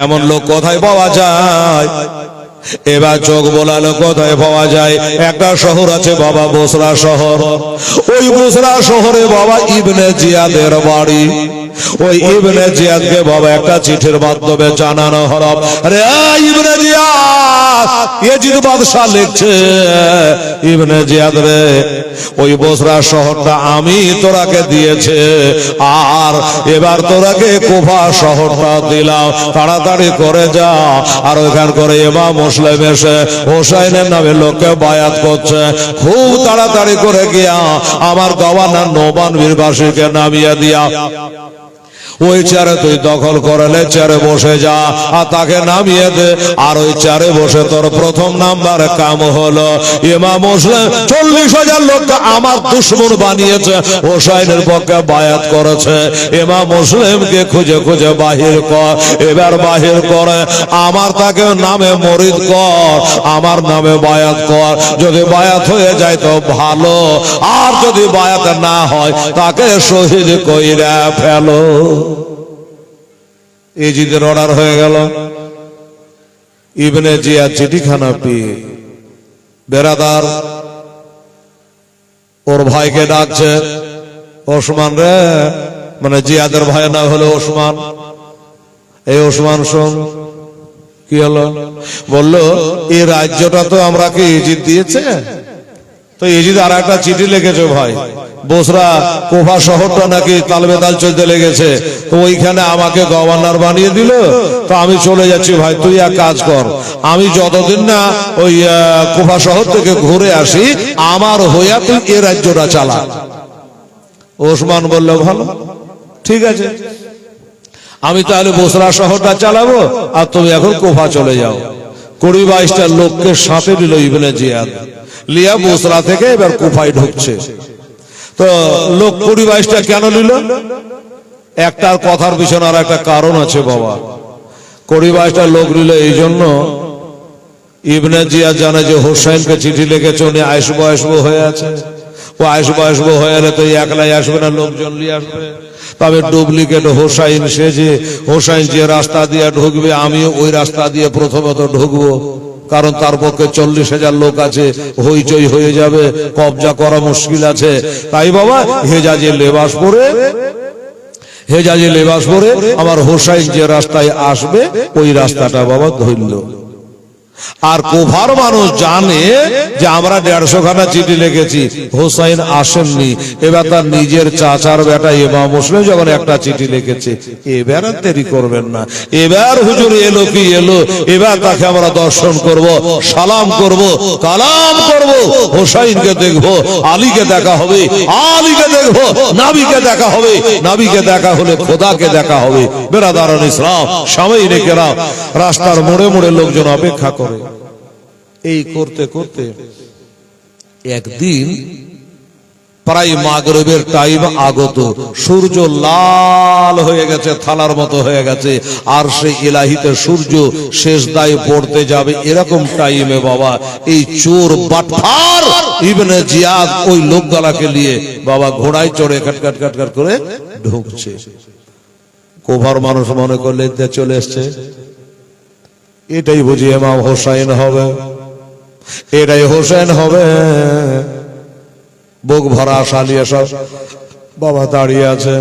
এমন লোক কোথায় পাওয়া যায়? এবার চোখ বোলালো কোথায় পাওয়া যায়? একটা শহর আছে বাবা বসরা শহর। ওই বসরা শহরে বাবা ইবনে জিয়াদের বাড়ি। ওই ইবনে জিয়াদকে বাবা একটা চিঠির মাধ্যমে জানানো হলো ইবনে জিয়াদ, ইয়েজিদ বাদশাহ লিখছে, ইবনে জিয়াদ রে, ওই বসরা শহরটা আমি তোরাকে দিয়েছে, আর এবার তোরাকে কোফা শহরটা দিলাম, তাড়াতাড়ি করে যা। আর ওইখান করে এমা মুসলিম এসে হোসাইনের নামে লোককে বায়াত করছে, খুব তাড়াতাড়ি করে গিয়া আমার গভর্নর নোমান বীরবাসীকে নামিয়ে দিয়া। ওই চেয়ারে তুই দখল করলে চেয়ারে বসে যা। আর তাকে নামিয়ে দে। আর ওই চেয়ারে বসে তোর প্রথম নাম্বার কাম হলো। ইমাম মুসলিম চল্লিশ হাজার লোককে আমার দুশ্মন বানিয়েছে, হোসাইনের পক্ষে বায়াত করেছে। ইমাম মুসলিমকে খুঁজে খুঁজে বাহির কর। এবার বাহির করে, আমার তাকে নামে মরিদ কর, আমার নামে বায়াত কর। যদি বায়াত হয়ে যায় তো ভালো। আর যদি বায়াত না হয়, তাকে শহীদ কইরা ফেলো। এজিদের অর্ডার হয়ে গেল। ইবনে জিয়া চিঠিখানা পেয়ে বেরাদার, ওর ভাইকে ডাকছে, ওসমান রে মানে জিয়াদের ভাই না হলো ওসমান। এই ওসমান শোন, কি হলো? বলল, এই রাজ্যটা তো আমরা কি ইজিদ দিয়েছে? তো ইজিদ আর একটা চিঠি লিখেছে ভাই। বসরা কোফা শহরটা নাকি তালবেতাল চলতে লেগেছে। তো ওইখানে আমাকে গভর্নর বানিয়ে দিল। তো আমি চলে যাচ্ছি, ভাই, তুই এক কাজ কর। আমি যতদিন না ওই কোফা শহর থেকে ঘুরে আসি, আমার হইয়া তুই এ রাজ্যটা চালা। ওসমান বলল, ভালো, ঠিক আছে। আমি তাহলে বসরা শহরটা চালাবো, আর তুমি এখন কোফা চলে যাও। কুড়ি বাইশটা লোককে সাথে নিল ইবনে জিয়াদ। লিয়া বসরা থেকে এবার কোফায় ঢুকছে। তো লোক কুড়ি বাইশটা কেন নিল? একটার কথার পিছনে আর একটা কারণ আছে বাবা। কুড়ি বাইশটা লোক নিল এই জন্য ইবনে জিয়া জানে যে হোসেনকে চিঠি লিখেছে, উনি আসব আসব হয়ে আছে। ও আসব আসব হয়ে এলে তো একলাই আসবে না, লোকজন নিয়ে আসবে। তবে ডুপ্লিকেট হোসাইন সে যে, হোসাইন যে রাস্তা দিয়ে ঢুকবে, আমিও ওই রাস্তা দিয়ে প্রথমত ঢুকবো। কারণ তার পক্ষে চল্লিশ হাজার লোক আছে, হইচই হয়ে যাবে, কবজা করা মুশকিল আছে। তাই বাবা, হেজাজে লেবাস পরে, হেজাজে লেবাস পরে আমার হোসাইন যে রাস্তায় আসবে, ওই রাস্তাটা বাবা ধরল। আর কোভার মানুষ জানে যে আমরা দেড়শো খানা চিঠি লিখেছি। হোসাইন আসেননি। এবার তার নিজের চাচার বেটা এমা মুসলিম যখন একটা চিঠি লিখেছে, এবার আর দেরি করবেন না। এবার হুজুর এলো কি এলো? এবার তাকে আমরা দর্শন করব, সালাম করব, কালাম করব। হোসাইনকে দেখব, আলীকে দেখা হবে, আলীকে দেখব, নাবিকে দেখা হবে, নাবিকে দেখা হলে খোদাকে দেখা হবে। বেরাদারন ইসলাম স্বামী রেখেরা রাস্তার মোড়ে মোড়ে লোকজন অপেক্ষা করে এই করতে করতে একদিন প্রায় মাগরবের টাইম আগত সূর্য লাল হয়ে গেছে, থালার মতো হয়ে গেছে, আর সেই ইলাহিতে সূর্য শেষ দায় পড়তে যাবে এরকম টাইমে বাবা। এই চোর বাটফার ইবনে জিয়াদ ওই লোকগুলাকে নিয়ে বাবা ঘোড়ায় চড়ে কাট কাট কাট কাট করে ঢুকছে। কোভার মানুষ মনে করলে চলে এসছে। এটাই বুঝি এমাম হোসাইন হবে। এটাই হোসেন হবে। বুক ভরা সালিয়ে সব বাবা দাঁড়িয়ে আছে।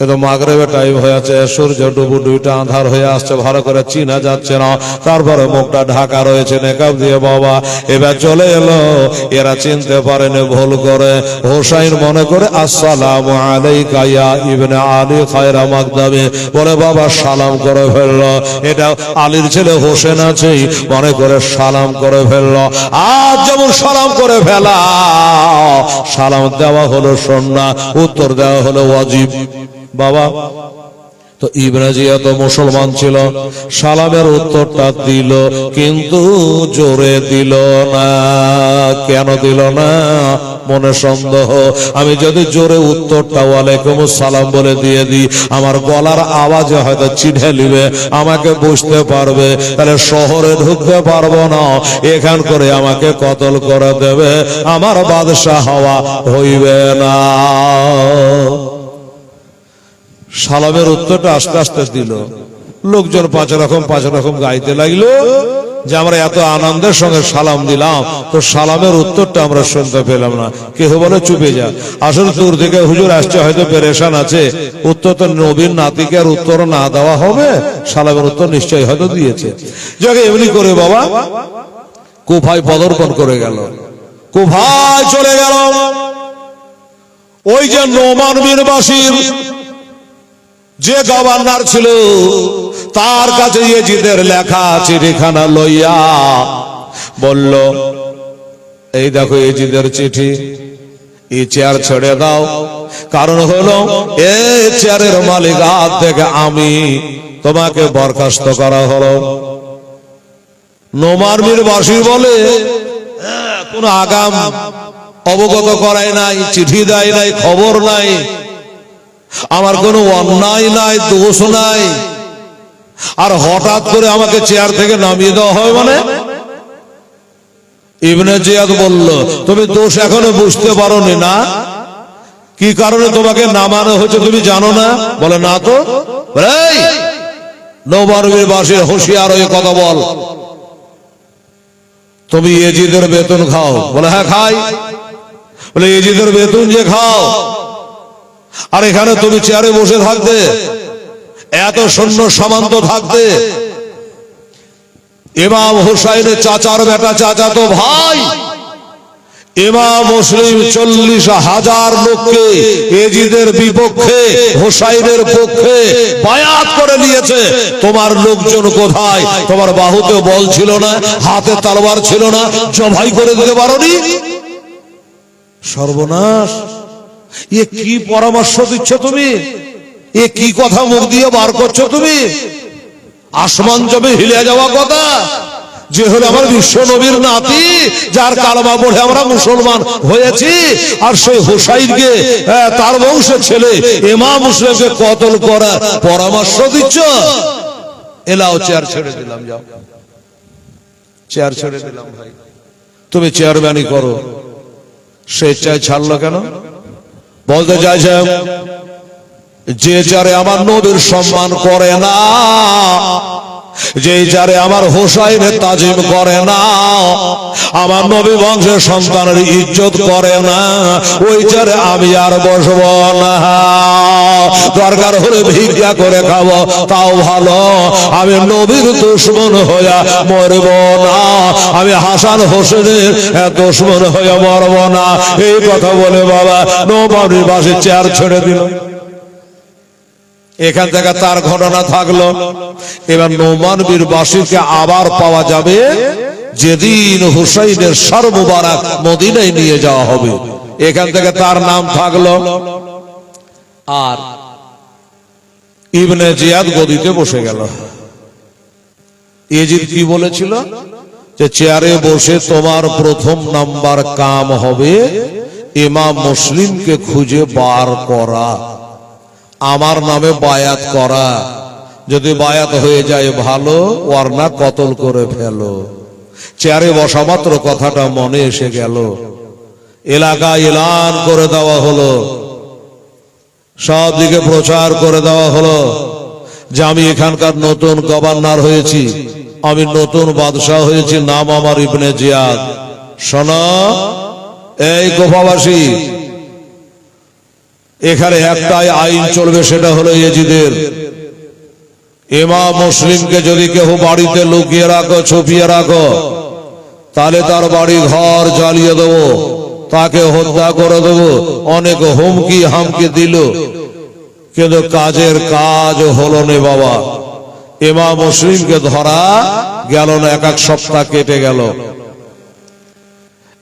কিন্তু মাগরেবে টাইম হয়ে আছে সূর্য ডুবু দুইটা আধার হয়ে আসছে, ভালো করে চিনা যাচ্ছে না। তারপরে মুখটা ঢাকা রয়েছে নেকাব দিয়ে বাবা, এবার চলে এলো। এরা চিনতে পারেনি ভুল করে। হোসাইন মনে করে, আসসালাম আলাইকা ইয়া ইবনে আলী খায়রা মাকদামি। বলে, বাবা, সালাম করে ফেলল। এটা আলীর ছেলে হোসেন আছে মনে করে, সালাম করে ফেলল। আজ যেমন সালাম করে ফেলা, সালাম দেওয়া হলো সন্না, উত্তর দেওয়া হলো ওয়াজিব। বাবা। তো ইব্রাজিয়া তো মুসলমান ছিল, সালামের উত্তরটা দিল, কিন্তু জোরে দিল না। কেন দিল না? মনে সন্দেহ। আমি যদি জোরে উত্তরটা ওয়ালাইকুম সালাম বলে দিয়ে দিই, আমার গলার আওয়াজে হয়তো চিঠে নিবে আমাকে বুঝতে পারবে। তাহলে শহরে ঢুকতে পারব না। এখান করে আমাকে কতল করে দেবে? আমার বাদশাহ হওয়া হইবে না। সালামের উত্তরটা আস্তে আস্তে দিল। লোকজন পাঁচ রকম পাঁচ রকম গাইতে লাগল যে আমরা এত আনন্দের সঙ্গে সালাম দিলাম। তো সালামের উত্তরটা আমরা শুনতে পেলাম না। কেহ বলে, চুপে যা। আসলে দূর থেকে হুজুর আসছে, হয়তো পেরেশান আছে। উত্তর তো নবীন নাতিকে আর উত্তর না দেওয়া হবে। সালামের উত্তর নিশ্চয়ই হয়তো দিয়েছে। যাকে, এমনি করে বাবা, কুফায় পদর্পণ করে গেল। কুফায় চলে গেল। ওই যে নোমান বীরবাসীর যে গভর্নর ছিল তার কাছে ইয়েজিদের লেখা চিঠিখানা লইয়া বলল এই দেখো এজিদের চিঠি এই চেয়ার ছেড়ে দাও। কারণ হলো এই চেয়ারের মালিক হাত থেকে আমি তোমাকে বরখাস্ত করা হলো। নোমারমির বাসী বলে "হ্যাঁ, কোন আগাম অবগত করায় নাই চিঠি দেয় নাই খবর নাই আমার কোনো অন্যায় নাই দোষ নাই। আর হঠাৎ করে আমাকে চেয়ার থেকে নামিয়ে দেওয়া হয় মানে? ইবনে জিয়াদ বলল তুমি দোষ এখনও বুঝতে পারোনি না? কি কারণে তোমাকে নামানো হয়েছে তুমি জানো না? বলে না তো। নবরবীর বাসীর হুঁশিয়ার হয়ে কথা বল। তুমি এজিদের বেতন খাও। বলে হ্যাঁ খাই। বলে এজিদের বেতন যে খাও আর এখানে তুমি চেয়ারে বসে থাকতে এত সৈন্য সামান্ত থাকতে ইমাম হুসাইনের চাচার বেটা চাচা তো ভাই মুসলিম চল্লিশ হাজার লোককে এজিদের বিপক্ষে, হুসাইনের পক্ষে বায়াত করে নিয়েছে। তোমার লোকজন কোথায়? তোমার বাহুতে বল ছিল না, হাতে তালবার ছিল না, জবাই করে দিতে পারোনি? সর্বনাশ। এ কি পরামর্শ দিচ্ছ তুমি? এ কি কথা মুখ দিয়ে বার করছ তুমি? আসমান জমে হিলে যাওয়া কথা? যে হলো আমার বিশ্ব নবীর নাতি, যার কালমা পড়ে আমরা মুসলমান হয়েছি, আর সেই হুসাইনকে তার বংশের ছেলে এমা মুসলিমকে কতল করা পরামর্শ দিচ্ছ? এলাও চেয়ার ছেড়ে দিলাম, যাও। চেয়ার ছেড়ে দিলাম, ভাই। তুমি চেয়ারম্যানই করো। স্বেচ্ছায় ছাড়লো কেন? বলতে চাইছে যে চারে আমার নবীর সম্মান করে না যে চারে আমার হোসাইনের তাজিম করে না, আমার নবী বংশের সন্তানের ইজ্জত করে না, ওই চারে আমি আর বসব না। দরকার হলে ভিক্ষা করে খাব, তাও ভালো। আমি নবীর দুশ্মন হইয়া মরব না। আমি হাসান হোসেনের দুশ্মন হইয়া মরব না। এই কথা বলে বাবা নবাবির বাসে চেয়ার ছেড়ে দিল। এখান থেকে তার ঘটনা থাকল। এবার নোমান বীর বাসীকে আবার পাওয়া যাবে। যেদিন হুসাইনের সর্ববারাক মদিনায় নিয়ে যাওয়া হবে। এখান থেকে তার নাম থাকল। আর ইবনে জিয়াদ গদিতে বসে গেল। এজিদ কি বলেছিল? যে চেয়ারে বসে তোমার প্রথম নাম্বার কাম হবে। ইমাম মুসলিমকে খুঁজে বার করা। আমার নামে বায়াত করা। যদি বায়াত হয়ে যায় ভালো, ওয়ারনা কতল করে ফেলো। চেয়ারে বসা মাত্র কথাটা মনে এসে গেল। এলাকা এলান করে দেওয়া হলো। সব দিকে প্রচার করে দেওয়া হলো। যে আমি এখানকার নতুন গভর্নর হয়েছি, আমি নতুন বাদশাহ হয়েছি, নাম আমার ইবনে জিয়াদ। শোনো, এই গোফাবাসী এখানে একটাই আইন চলবে, সেটা হলো এজিদের। এমা মুসলিমকে যদি কেউ বাড়িতে লুকিয়ে রাখো, ছুপিয়ে রাখো, তাহলে তার বাড়ি ঘর জ্বালিয়ে দেবো, তাকে হত্যা করে দেবো, অনেক হুমকি হামকি দিল। কিন্তু কাজের কাজ হলো নে বাবা। এমা মুসলিমকে ধরা গেল না, এক এক সপ্তাহ কেটে গেল।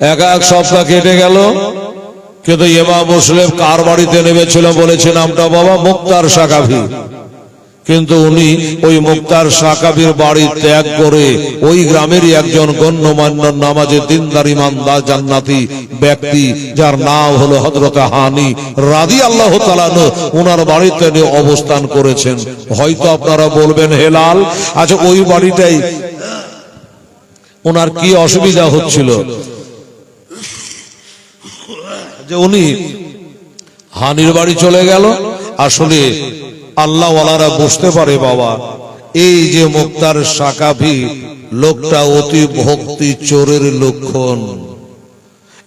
এক এক সপ্তাহ কেটে গেল কিন্তু এমা মুসলিম কার বাড়িতে নেমেছিল বলেছে নামটা বাবা মুক্তার সাকাভি কিন্তু উনি ওই মুক্তার সাকাবির বাড়ি ত্যাগ করে ওই গ্রামেরই একজন গণ্যমান্য নামাজে দিনদার, ইমানদার, জান্নাতি ব্যক্তি, যার নাম হলো হজরত হানি রাদি আল্লাহ তালানো ওনার বাড়িতে অবস্থান করেছেন। হয়তো আপনারা বলবেন, হেলাল আচ্ছা ওই বাড়িটাই। ওনার কি অসুবিধা হচ্ছিল? যে উনি হানির বাড়ি চলে গেল। আসলে আল্লাহ ওয়ালারা বুঝতে পারে বাবা, এই যে মুক্তার সাকাফি লোকটা অতি ভক্তি চোরের লক্ষণ।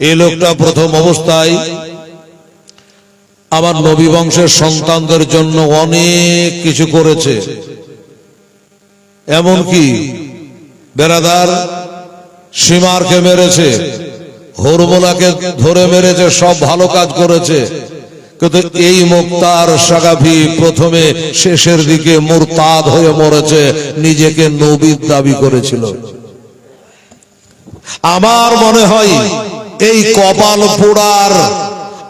এই লোকটা প্রথম অবস্থায় আমার নবী বংশের সন্তানদের জন্য অনেক কিছু করেছে। এমনকি বেরাদার সীমারকে মেরেছে। হরমোলাকে ধরে মেরেছে, সব ভালো কাজ করেছে। কিন্তু এই মুক্তার সাগাফি প্রথমে শেষের দিকে মুরতাদ হয়ে মরেছে, নিজেকে নবীর দাবি করেছিল। আমার মনে হয়, এই কপাল পোড়ার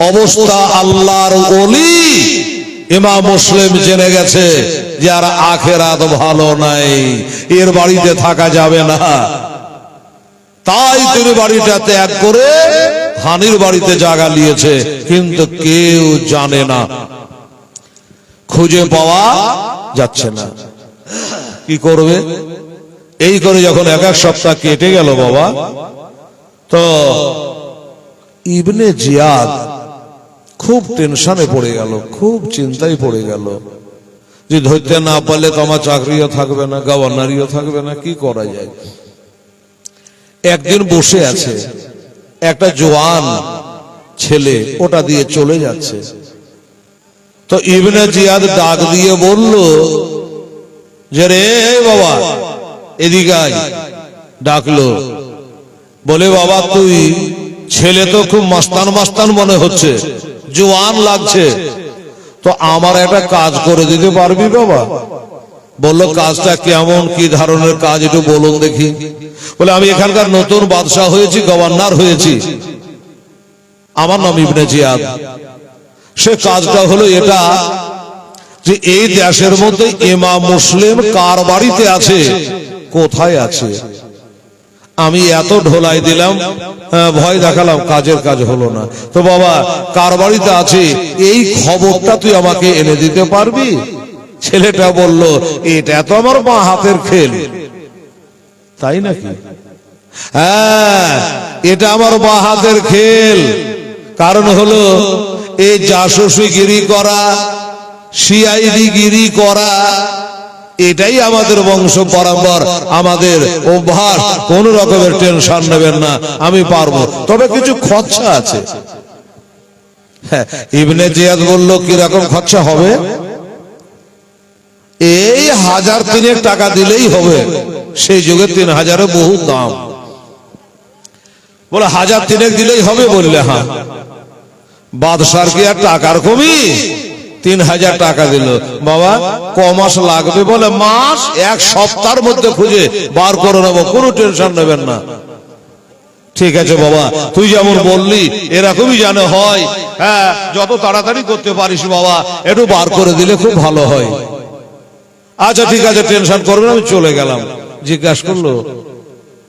অবস্থা আল্লাহর অলি ইমা মুসলিম জেনে গেছে যে আর আখেরাত ভালো নাই, এর বাড়িতে থাকা যাবে না। তাই তিনি বাড়িটা ত্যাগ করে হানির বাড়িতে জায়গা নিয়েছে কিন্তু কেউ জানে না। খুঁজে পাওয়া যাচ্ছে না। কি করবে? এই করে যখন এক এক সপ্তাহ কেটে গেল বাবা তো ইবনে জিয়াদ খুব টেনশনে পড়ে গেল খুব চিন্তায় পড়ে গেল। যে ধরতে না পারলে তো আমার চাকরিও থাকবে না গভর্নারিও থাকবে না কি করা যায়? একদিন বসে আছে। একটা জোয়ান ছেলে ওটা দিয়ে চলে যাচ্ছে। তো ইবনে জিয়াদ ডাক দিয়ে বলল, যে রে বাবা, এদিকে আয়। ডাকলো। বলে, বাবা, তুই ছেলে তো খুব মাস্তান মাস্তান মনে হচ্ছে, জোয়ান লাগছে। তো আমার একটা কাজ করে দিতে পারবি বাবা? বলল কাজটা কেমন? কি ধরনের কাজ? একটু বলুন দেখি। বলে আমি এখানকার নতুন বাদশাহ হয়েছি গভর্নর হয়েছি। আমার নাম ইবনে জিয়াদ। সে কাজটা হলো এটা যে এই দেশের মধ্যে এমা মুসলিম কার বাড়িতে আছে? কোথায় আছে? আমি এত ঢোলাই দিলাম হ্যাঁ, ভয় দেখালাম কাজের কাজ হলো না। তো বাবা কার বাড়িতে আছে? এই খবরটা তুই আমাকে এনে দিতে পারবি? ছেলেটা বলল, এটা তো আমার মা হাতের খেল। তাই নাকি? হ্যাঁ এটা আমার বা হাতের খেল। কারণ হলো এই জাসুসি গিরি করা সিআইডি গিরি করা, এটাই আমাদের বংশ পরম্পর। আমাদের অভ্যাস কোন রকমের টেনশন নেবেন না, আমি পারব। তবে কিছু খরচা আছে। হ্যাঁ ইবনে জিয়াদ বলল, কীরকম খরচা হবে? এই হাজার তিনেক টাকা দিলেই হবে। সেই যুগে তিন হাজারে বহু দাম। বলে, হাজার তিনেক দিলেই হবে বললে হ্যাঁ। বাদশার কি আর টাকার কমি? তিন হাজার টাকা দিল। বাবা, ক মাস লাগবে বলে, মাস, এক সপ্তাহের মধ্যে খুঁজে বার করে নেব, কোনো টেনশন নেবেন না। ঠিক আছে বাবা, তুই যেমন বললি, এরকমই জানে হয়। হ্যাঁ যত তাড়াতাড়ি করতে পারিস বাবা, একটু বার করে দিলে খুব ভালো হয়। আচ্ছা ঠিক আছে টেনশন করবেন, আমি চলে গেলাম। জিজ্ঞাসা করল,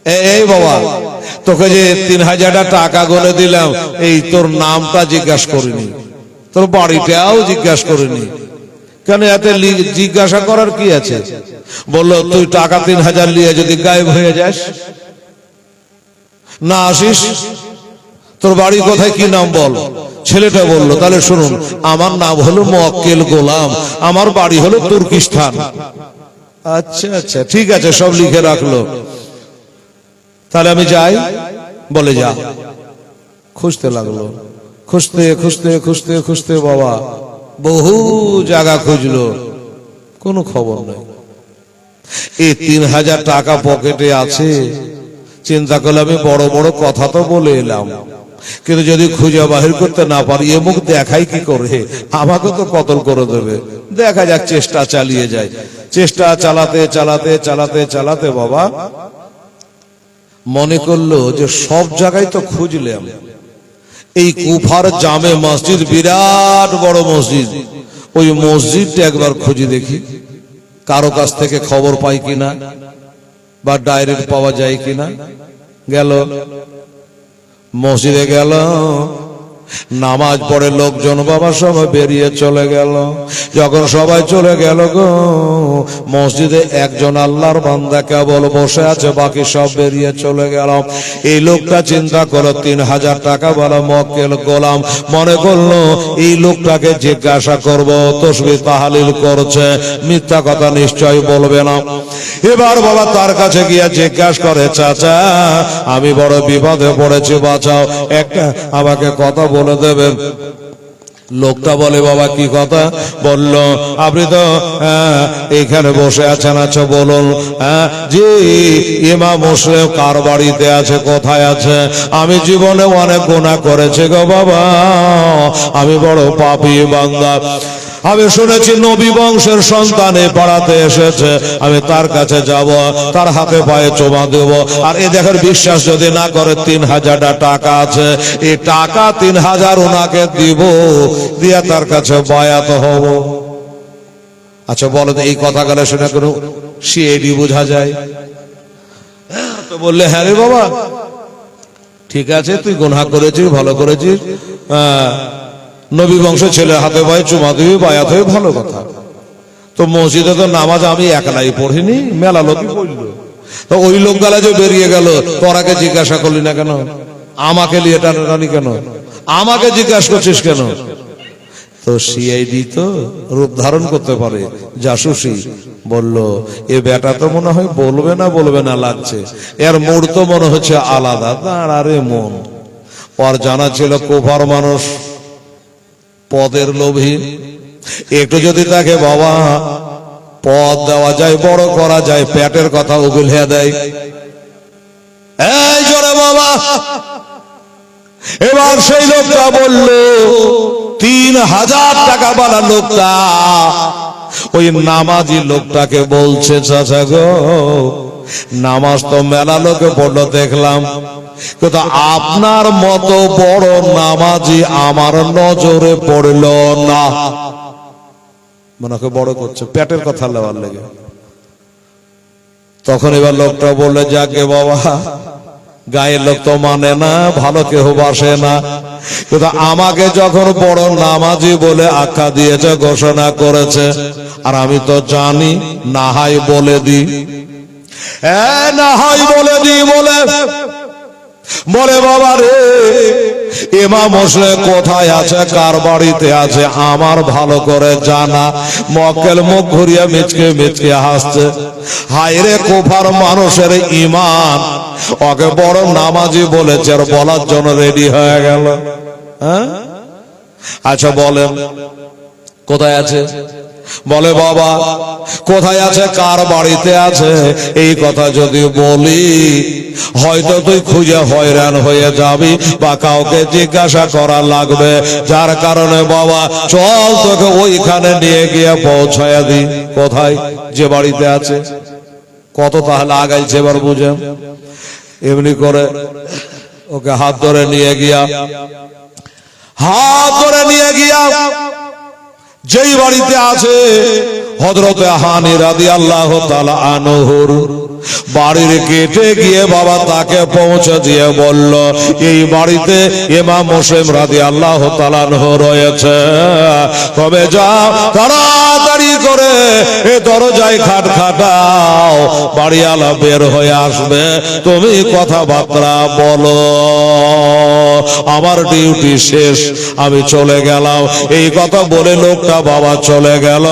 "এ- এই বাবা, তোকে যে তিন হাজারটা টাকা গনে দিলাম, এই তোর নামটা জিজ্ঞাসা করিনি। তোর বাড়িটাও জিজ্ঞাসা করিনি। কেন এতে জিজ্ঞাসা করার কি আছে? বলল, তুই টাকা তিন হাজার নিয়ে যদি গায়েব হয়ে যাস, না আসিস তোর বাড়ি কোথায় কি নাম বল? ছেলেটা বলল, তাহলে শুনুন, আমার নাম হলো মক্কেল গোলাম, আমার বাড়ি হলো তুর্কিস্তান। আচ্ছা আচ্ছা ঠিক আছে, সব লিখে রাখল। তাহলে আমি যাই? বলে যা। খুঁজতে লাগল। খুঁজতে খুঁজতে খুঁজতে খুঁজতে বাবা, বহু জায়গা খুঁজলো, কোনো খবর নেই। এই তিন হাজার টাকা পকেটে আছে। চিন্তা করলে আমি বড় বড় কথা তো বলে এলাম। কিন্তু যদি খুঁজে বাহির করতে না পারি, এ মুখ দেখাই কি করে? আমাকে তো কতল করে দেবে? দেখা যাক, চেষ্টা চালিয়ে যায়। চেষ্টা চালাতে চালাতে চালাতে চালাতে বাবা, মনে করল যে সব জায়গায় তো খুঁজলাম। এই কুফার জামে মসজিদ বিরাট বড় মসজিদ। ওই মসজিদটা একবার খুঁজে দেখি। কারও কাছ থেকে খবর পাই কিনা? বা ডাইরেক্ট পাওয়া যায় কিনা? গেল মসজিদে গেল নামাজ পড়ে লোকজন বাবা সবাই বেরিয়ে চলে গেল। যখন সবাই চলে গেল গো, মসজিদে একজন আল্লাহর বান্দা কেবল বসে আছে, বাকি সব বেরিয়ে চলে গেল। এই লোকটা চিন্তা করো তিন হাজার টাকা বলা মক্কেল গোলাম মনে করল, এই লোকটাকে জিজ্ঞাসা করব, তসবি তাহালিল করছে, মিথ্যা কথা নিশ্চয় বলবে না। এবার বাবা তার কাছে গিয়ে জিজ্ঞাসা করে, চাচা, আমি বড় বিপদে পড়েছি, বাঁচাও। একটা আমাকে কথা বলে দেবেন লোকটা বলে বাবা কি কথা? বলল আপনি তো হ্যাঁ, এখানে বসে আছেন আচ্ছা বলুন হ্যাঁ, জি ইমা মুসলিম কার বাড়িতে আছে কোথায় আছে? আমি জীবনে অনেক গোনা করেছে গো বাবা। আমি বড় পাপি বান্দা। আমি শুনেছি নবী বংশের সন্তানে পাড়াতে এসেছে। আমি তার কাছে যাব তার হাতে পায়ে চোমা দেব। আর এ দেখেন বিশ্বাস যদি না করে তিন হাজারটা টাকা আছে। এই টাকা তিন হাজার ওনাকে দিব দিয়ে তার কাছে বায়াত হব। আচ্ছা বলো এই কথা গেলে শুনে কোনো সিএডি বোঝা যায়? তো বললে হ্যাঁ রে বাবা ঠিক আছে তুই গুনহা করেছিস ভালো করেছিস। হ্যাঁ, নবী বংশ ছেলে হাতে পায়ে চুমা দিবি বায়াত হয়ে ভালো কথা। তো মসজিদে তো নামাজ আমি একলাই পড়িনি, মেলা পড়ল। তো ওই লোক গালা যে বেরিয়ে গেল, তোরাকে জিজ্ঞাসা করলি না কেন? আমাকে নিয়ে টানাটানি কেন? আমাকে জিজ্ঞাসা করছিস কেন? তো সিআইডি তো রূপ ধারণ করতে পারে, জাসুসি বলল, এ বেটা তো মনে হয় বলবে না বলবে না লাগছে। এর মোড় তো মনে হচ্ছে আলাদা দাঁড়ারে মন। ওর জানা ছিল কোভার মানুষ। পদের লোভী। একটু যদি তাকে বাবা, পদ দেওয়া যায়, বড় করা যায় পেটের কথা উগুলিয়া দেয়। জোরে বাবা, এবার সেই লোকটা বলল, তিন হাজার টাকা বালা লোকটা। ওই নামাজি লোকটাকে বলছে, চাচা গো নামাজ তো মেলা লোকে পড়ল দেখলাম। কিন্তু আপনার মতো বড় নামাজি আমার নজরে পড়ল না। মনে বড় করছে, পেটের কথা লেওয়ার লেগে। তখন এবার লোকটা বললে, যাকে বাবা, গায়ের লোক তো মানে না, ভালো কেউ বাসে না। কিন্তু আমাকে যখন বড় নামাজি বলে আখ্যা দিয়েছে, ঘোষণা করেছে, আর আমি তো জানি নাহাই বলে হ্যাঁ বলে দি, বলে। বলে বাবা রে, ইমাম হোসেন কোথায় আছে? কার বাড়িতে আছে? আমার ভালো করে জানা। মুখ ঘুরিয়ে মিচকে মিচকে হাসছে। হায় রে কোফার মানুষের ইমান ওকে বড় নামাজি বলেছে, আর বলার জন্য রেডি হয়ে গেল। হ্যাঁ? আচ্ছা বলেন। কোথায় আছে? বলে, বাবা, কোথায় আছে? কার বাড়িতে আছে? এই কথা যদি বলি, হয়তো তুই খুঁজে হয়রান হয়ে যাবি বা কাউকে জিজ্ঞাসা করা লাগবে। যার কারণে, বাবা, চল তোকে ওইখানে নিয়ে গিয়ে পৌঁছায় দি কোথায়? যে বাড়িতে আছে। কত তাহলে আগাইছে এবার বুঝে? এমনি করে ওকে হাত ধরে নিয়ে গিয়া, হাত ধরে নিয়ে গিয়া যেই বাড়িতে আছে বাড়ির কেটে গিয়ে বাবা তাকে পৌঁছে দিয়ে বলল, এই বাড়িতে আল্লাহ তালানহ রয়েছে। তবে তাড়াতাড়ি করে এ দরজায় খাট খাটাও বের হয়ে আসবে। তুমি কথাবার্তা বলো, আমার ডিউটি শেষ, আমি চলে গেলাম। এই কথা বলে লোকটা বাবা চলে গেল।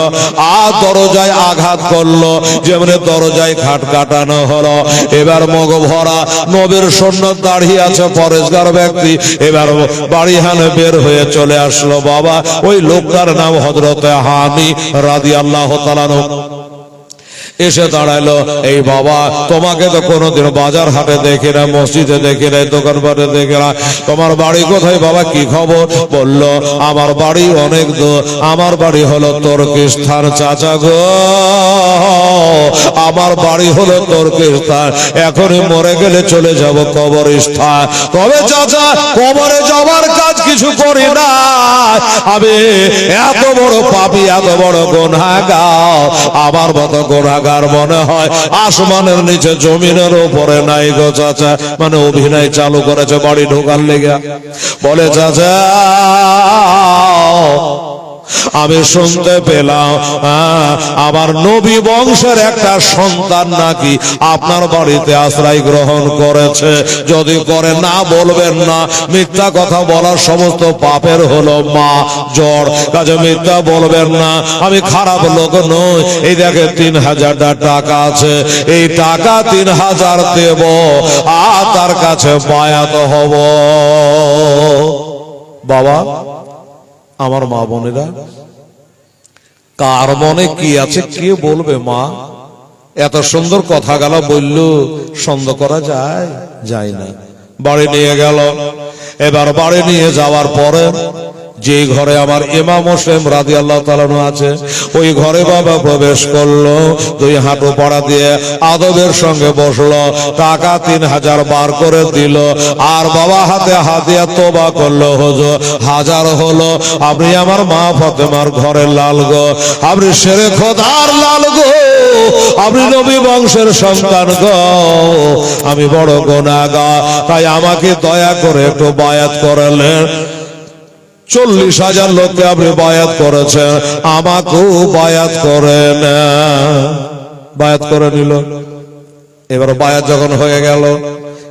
আর দরজায় আঘাত করল, যেমন দরজায় খাট কাটানো হলো। এবার মগ ভরা নবীর সৈন্য দাঁড়িয়ে আছে পরেশগার ব্যক্তি। এবার বাড়ি হানে বের হয়ে চলে আসলো। বাবা, ওই লোকটার নাম হজরতে হানি রাদি আল্লাহ তালানো এসে দাঁড়াল এই বাবা, তোমাকে তো কোনোদিন বাজার হাটে দেখি না, মসজিদে দেখি না দোকানপাটে দেখি না। তোমার বাড়ি কোথায় বাবা, কি খবর? বলল, আমার বাড়ি অনেক দূর, আমার বাড়ি হলো তুর্কিস্তান, চাচা গো। আমার বাড়ি হলো তুর্কিস্তান, এখনই মরে গেলে চলে যাব কবরস্থান। তবে চাচা, কবরে যাওয়ার কাজ কিছু করি না। আমি এত বড় পাপি, এত বড় গোনাগার আমার মতো গোনাগার টাকার মনে হয়? আসমানের নিচে, জমিনের উপরে। নাই গো চাচা মানে অভিনয় চালু করেছে বাড়ি ঢোকার লেগে। বলে, চাচা আমি শুনতে পেলাম আমার নবী বংশের একটা সন্তান নাকি আপনার বাড়িতে আশ্রয় গ্রহণ করেছে। যদি করে না বলবেন না মিথ্যা কথা বলার সমস্ত পাপের হলো মা জ্বর। কাজে মিথ্যা বলবেন না আমি খারাপ লোক নই। এই দেখে তিন হাজারটা টাকা আছে। এই টাকা তিন হাজার দেব আর তার কাছে বায়াত হব। বাবা আমার মা বোনেরা, কার মনে কি আছে, কে বলবে মা? এত সুন্দর কথা গেল, বলল সন্দেহ করা যায়? যায় না। বাড়ি নিয়ে গেল। এবার বাড়ি নিয়ে যাওয়ার পরে যে ঘরে আমার ইমাম হোসেন রাজি আল্লাহ তালানো আছে, ওই ঘরে বাবা প্রবেশ করল, দুই হাঁটু পাড়া দিয়ে আদবের সঙ্গে বসল, টাকা তিন হাজার বার করে দিল, আর বাবা হাতে হাতিয়া তোবা করল, হুজুর, হাজার হলো, আপনি আমার মা ফতেমার ঘরের লাল গো, আপনি সেরে খোদার লাল গো, আপনি নবী বংশের সন্তান গো, আমি বড় গোনাগা তাই আমাকে দয়া করে একটু বায়াত করলেন চল্লিশ হাজার লোককে আপনি বায়াত করেছেন। আমাকেও বায়াত করেন। বায়াত করে নিল। এবার বায়াত যখন হয়ে গেল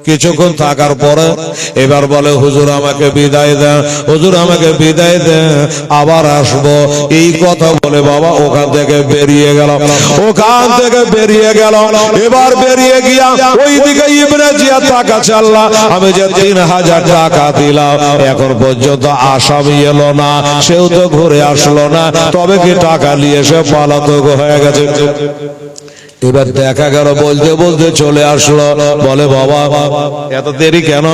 কিছুক্ষণ থাকার পরে এবার বলে, হুজুর আমাকে বিদায় দেন হুজুর আমাকে বিদায় দেন আবার আসব। এই কথা বলে বাবা ওখান থেকে বেরিয়ে গেল। ওখান থেকে বেরিয়ে গেল। এবার বেরিয়ে গিয়া ওই দিকে ইবনে জিয়া টাকা চাল্লা আমি যে তিন হাজার টাকা দিলাম, এখন পর্যন্ত আসামি এলো না, সেও তো ঘুরে আসলো না, তবে কি টাকা নিয়ে সে পালাতক হয়ে গেছে? এবার দেখা গেল, বলতে বলতে চলে আসলো। বলে, বাবা, এত দেরি কেন?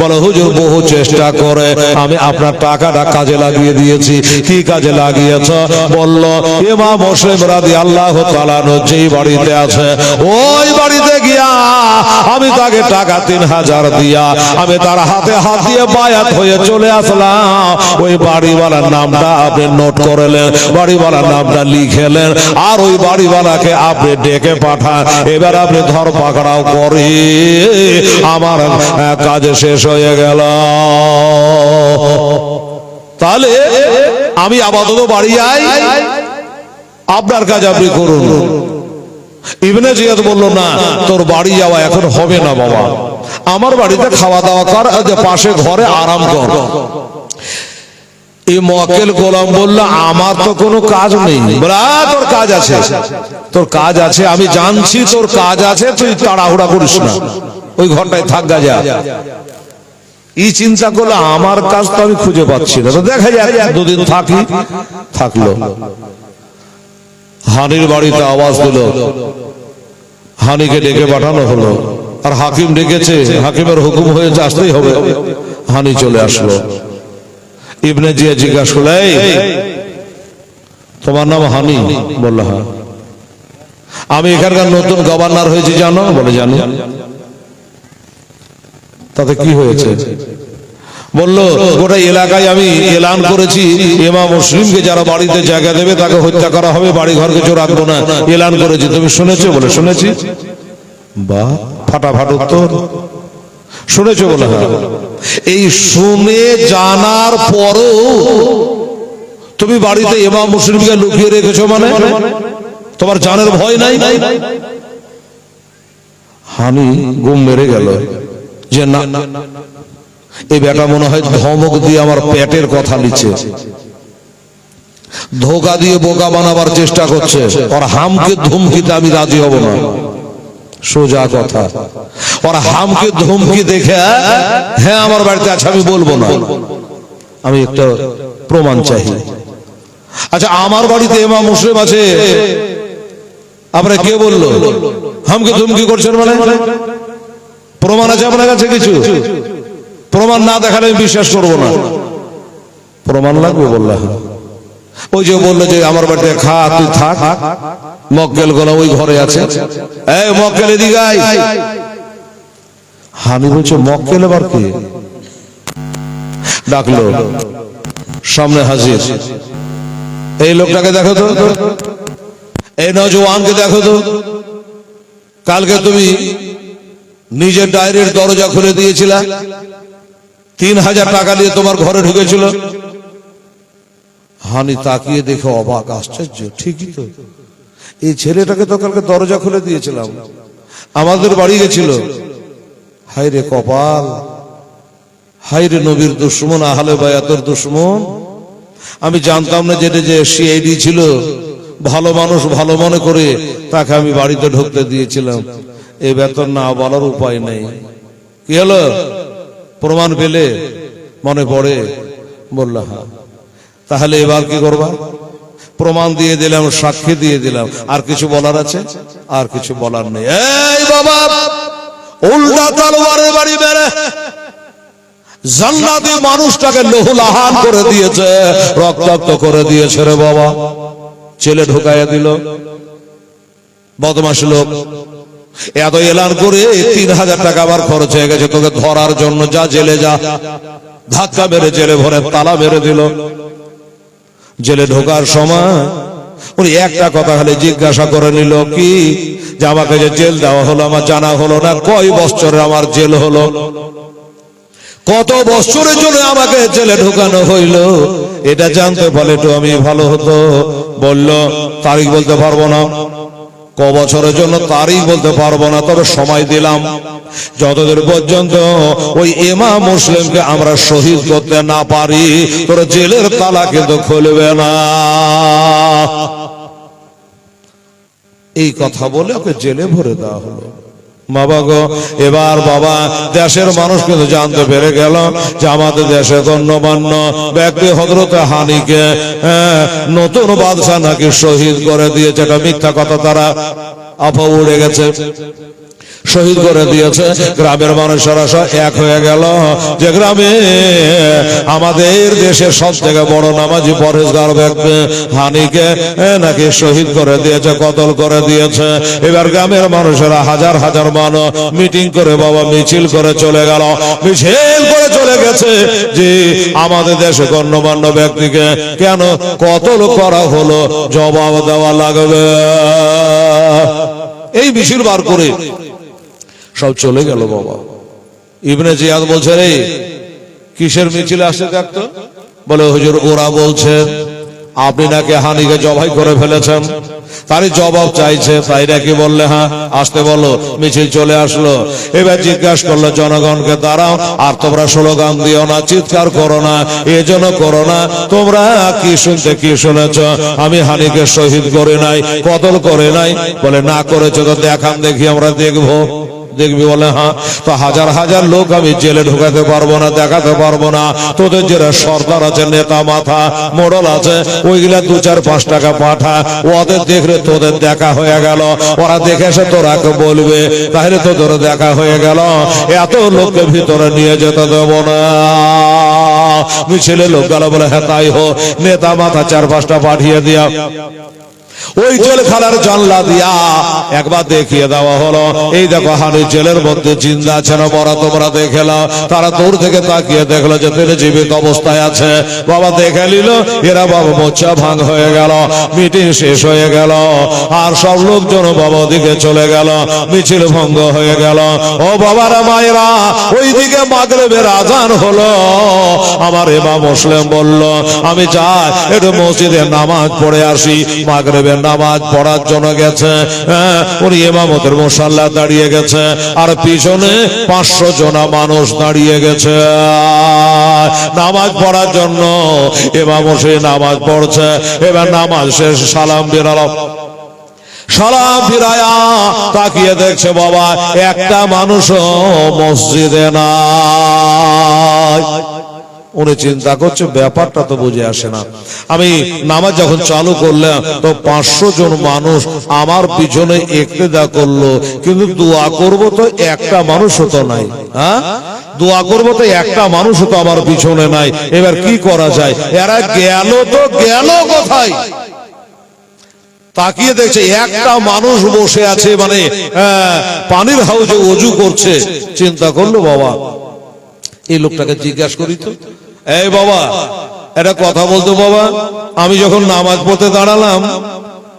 বলে, হুজুর বহু চেষ্টা করে। আমি আপনার টাকাটা কাজে লাগিয়ে দিয়েছি। কি কাজে লাগিয়েছ? বলল, ইমাম মুসলিম রাদি আল্লাহ তালানো যেই বাড়িতে আছে, ওই বাড়িতে গিয়া আমি তাকে টাকা তিন হাজার দিয়া, আমি তার হাতে হাত দিয়ে বায়াত হয়ে চলে আসলাম। ওই বাড়িওয়ালার নামটা আপনি নোট করলেন, বাড়িওয়ালার নামটা লিখেলেন আর ওই বাড়িওয়ালাকে আপনি ডেকে পাঠান এবার আপনি ধর পাকড়াও করে। আমার কাজ শেষ হয়ে গেল। তাহলে আমি আপাতত বাড়ি যাই আপনার কাজ আপনি করুন। ইবনে জিয়াদ বলল, না, তোর বাড়ি যাওয়া এখন হবে না বাবা। আমার বাড়িতে খাওয়া দাওয়া কর পাশে ঘরে আরাম কর। এই মকেল গোলাম বলল আমার তো কোনো কাজ নেই। বলে, "আ, তোর কাজ আছে। তোর কাজ আছে আমি জানছি তোর কাজ আছে তুই তাড়াহুড়া করিস না। ওই ঘরটায় থাক যা এই চিন্তা করলে আমার কাজ তো আমি খুঁজে পাচ্ছি না। তো দেখা যাক দুদিন থাকি থাকল। হানির বাড়িতে আওয়াজ দিল হানিকে ডেকে পাঠানো হলো। আর হাকিম ডেকেছে হাকিমের হুকুম হয়েছে আসতেই হবে। হানি চলে আসলো। ইবনে জিয়া জিজ্ঞাসা করল "এই, তোমার নাম হানি? বলল হ্যাঁ। আমি এখানকার নতুন গভর্নর হয়েছি জানো? বলে জানি। তাতে কি হয়েছে? বলল গোটা এলাকায় আমি এলান করেছি। এমা মুসলিমকে যারা বাড়িতে জায়গা দেবে তাকে হত্যা করা হবে বাড়ি ঘর কিছু রাখব না। এলান করেছি। তুমি শুনেছো? বলে শুনেছি। বা ফাটাফাট উত্তর। শুনেছো? বলে হ্যাঁ। এই শুনে জানার পরও তুমি বাড়িতে এমা মুসলিমকে লুকিয়ে রেখেছো মানে? তোমার জানের ভয় নাই? হানি গুম মেরে গেল। যে না এই বেটা মনে হয় ধমক দিয়ে আমার পেটের কথা নিচ্ছে ধোকা দিয়ে বোকা বানাবার চেষ্টা করছে। ওর হামকে ধুমকিতে আমি রাজি হব না। সোজা কথা। ওর হামকে ধমকি দেখে হ্যাঁ আমার বাড়িতে আছে, আমি বলব না। আমি একটা প্রমাণ চাই। আচ্ছা আমার বাড়িতে এমা মুসলিম আছে। আপনার কে বলল? হামকে ধুমকি করছেন মানে? প্রমাণ আছে আপনার কাছে কিছু? প্রমাণ না দেখালে আমি বিশ্বাস করব না। প্রমাণ লাগবে বললে ওই যে বলল যে আমার বাড়িতে খা, তুই থাক। মক্কেল গোলা ওই ঘরে আছে। এই মক্কেল, এদিকে মক্কেল এবার কে? ডাকলো। সামনে হাজির। এই লোকটাকে দেখো তো। এই নজওয়ানকে দেখো তো। কালকে তুমি নিজের ডায়েরির দরজা খুলে দিয়েছিলা। তিন হাজার টাকা দিয়ে তোমার ঘরে ঢুকেছিল। হানি তাকিয়ে দেখে অবাক, আশ্চর্য, ঠিকই তো। এই ছেলেটাকে তো কালকে দরজা খুলে দিয়েছিলাম। আমাদের বাড়ি গেছিল। হাই রে কপাল। হাই রে নবীর দুশ্মন, আহলে বায়াতের দুশ্মন। আমি জানতাম না যেটা যে সিআইডি ছিল। ভালো মানুষ ভালো মনে করে তাকে আমি বাড়িতে ঢুকতে দিয়েছিলাম। এ বেতন না বলার উপায় নেই। কি হলো? প্রমাণ পেলে? মনে পড়ে? বলল হ্যাঁ। তাহলে এবার কি করবা? প্রমাণ দিয়ে দিলাম, সাক্ষী দিয়ে দিলাম। আর কিছু বলার আছে? আর কিছু বলার নেই। এই বাবা, উল্টা তলোয়ারের বাড়ি বেড়ে জান্নাতি মানুষটাকে লহুলাহান করে দিয়েছে, রক্তাক্ত করে দিয়েছে রে বাবা। ছেলে ঢুকাইয়া দিল। বদমাস লোক। এত এলান করে তিন হাজার টাকা আবার খরচ হয়ে গেছে, তোকে ধরার জন্য যা জেলে যা। ধাক্কা মেরে জেলে ভরে তালা মেরে দিল। জেলে ঢোকার সময় উনি একটা কথা হলে জিজ্ঞাসা করে নিল, কি? যে আমাকে যে জেল দেওয়া হলো, আমার জানা হলো না? কয় বছরে আমার জেল হলো? কত বছরের জন্য আমাকে জেলে ঢুকানো হইল? এটা জানতে বলে তো আমি ভালো হতো। বলল, তারিখ বলতে পারব না। ক বছরের জন্য তারই বলতে পারব না, তবে সময় দিলাম। যতদূর পর্যন্ত ওই এমা মুসলিমকে আমরা শহীদ করতে না পারি, তোর জেলের তালা কিন্তু খুলবে না। এই কথা বলে ওকে জেলে ভরে দেওয়া হলো। বাবা গো এবার বাবা দেশের মানুষ কিন্তু জানতে পেরে গেল যে আমাদের দেশে গণ্যমান্য ব্যক্তি হজরত হানিকে হ্যাঁ, নতুন বাদশাহ নাকি শহীদ করে দিয়েছে এটা মিথ্যা কথা তারা আফা উড়ে গেছে। শহীদ করে দিয়েছে। গ্রামের মানুষেরা সব এক হয়ে গেল। যে গ্রামে আমাদের দেশের সব থেকে বড় নামাজি পরেশগার ব্যক্তি হানিকে নাকি শহীদ করে দিয়েছে কতল করে দিয়েছে। এবার গ্রামের মানুষেরা হাজার হাজার মানুষ মিটিং করে বাবা মিছিল করে চলে গেল। মিছিল করে চলে গেছে। যে আমাদের দেশে গণ্যমান্য ব্যক্তিকে কেন কতল করা হলো? জবাব দেওয়া লাগবে। এই মিছিল বার করে সব চলে গেল বাবা। ইবনে জিয়াদ বলছে, রে, কিসের মিছিলে আসছে দেখতো? বলে, হুজুর, ওরা বলছে, আপনি নাকি হানিকে জবাই করে ফেলেছেন। তারই জবাব চাইছে। তাই নাকি বললে হ্যাঁ আসতে বলো, মিছিল চলে আসলো। এবার জিজ্ঞাসা করল, জনগণকে দাঁড়াও, আর তোমরা স্লোগান দিও না, চিৎকার করো না এজন্য করো না। তোমরা কি শুনতে, কি শুনেছ? আমি হানিকে শহীদ করে নাই কতল করে নাই। বলে, না করেছ তো দেখান দেখি, আমরা দেখব। দেখবি বলে হ্যাঁ তো হাজার হাজার লোক আমি জেলে ঢুকাতে পারব না, দেখাতে পারব না। তোদের যারা সর্দার আছে, নেতা মাথা, মোড়ল আছে, ওইগুলা দু চার পাঁচ টাকা পাঠা। ওদের দেখলে তোদের দেখা হয়ে গেল। ওরা দেখে এসে তোরা বলবে? তাহলে তোদের দেখা হয়ে গেল। এত লোককে ভিতরে নিয়ে যেতে দেবো না। মিছিলে লোক গেল বলে হ্যাঁ তাই হো নেতা মাথা চার পাঁচটা পাঠিয়ে দিয়া। ওই জেলখানার জানলা দিয়া একবার দেখিয়ে দেওয়া হলো। এই দেখো, হানি জেলের মধ্যে জিন্দা আছে না বড় তোমরা দেখে নাও। তারা দূর থেকে তাকিয়ে দেখল যে তিনি জীবিত অবস্থায় আছে। বাবা দেখে নিল, এরা বাবা মোচা ভাঙ হয়ে গেল, মিটিং শেষ হয়ে গেল, আর সব লোকজন বাবা ওদিকে চলে গেল, মিছিল ভঙ্গ হয়ে গেল। ও বাবারা, মায়েরা, ওইদিকে মাগরেবের আজান হলো। আমার এমা মুসলিম বলল, আমি যাই, একটু মসজিদে নামাজ পড়ে আসি, মাগরেবের নামাজ পড়ার জন্য গেছে। হ্যাঁ, উনি এমামতের মশাল্লা দাঁড়িয়ে গেছে। আর পিছনে পাঁচশো জনা মানুষ দাঁড়িয়ে গেছে। নামাজ পড়ার জন্য এমাম সে নামাজ পড়ছে। এবার নামাজ শেষ সালাম বেরালো সালাম ফিরায়া তাকিয়ে দেখছে বাবা একটা মানুষও মসজিদে নাই। উনি চিন্তা করছে, ব্যাপারটা তো বুঝে আসে না। আমি নামাজ যখন চালু করলাম, তো পাঁচশো জন মানুষ আমার পিছনে একটেদা করল, কিন্তু দোয়া করব তো একটা মানুষও তো নাই হ্যাঁ? দোয়া করব তো একটা মানুষও তো আমার পিছনে নাই। এবার কি করা যায়? এরা গেল তো গেল কোথায়? তাকিয়ে দেখছে একটা মানুষ বসে আছে মানে পানির হাউজে অজু করছে। চিন্তা করল, বাবা, এই লোকটাকে জিজ্ঞাসা করি তো। এই বাবা এটা কথা বলতো বাবা, আমি যখন নামাজ পড়তে দাঁড়ালাম,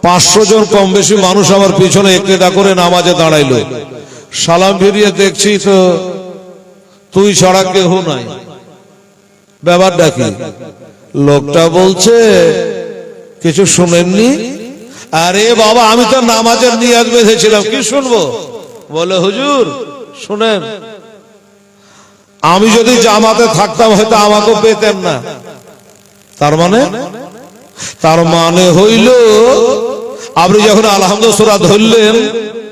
পাঁচশো জন কম বেশি মানুষ আমার পিছনে একটা করে নামাজে দাঁড়াইলো। সালাম ফিরিয়ে দেখছি তো, তুই ছাড়া কেহ নাই। ব্যাপারটা কি? লোকটা বলছে, কিছু শুনেননি? আরে বাবা, আমি তো নামাজের নিয়াজ বেঁধেছিলাম, কি শুনব? বলে, হুজুর, শুনেন। আমি যদি জামাতে থাকতাম, হয়তো আমাকে পেতেন না। তার মানে? তার মানে হইল, আপনি যখন আলহামদুলিল্লাহ ধরলেন